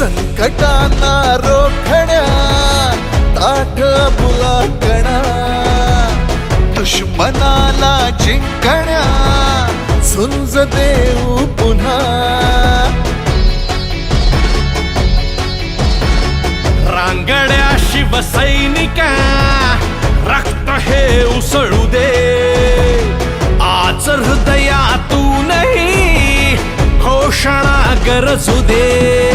संकटांना रोखण्या ताठ बुलाकणा दुश्मनाला जिंकण्या झुंज देऊ पुन्हा. रांगड्या शिवसैनिका रक्त हे उसळू दे. आज हृदयातूनही घोषणा गरजू दे.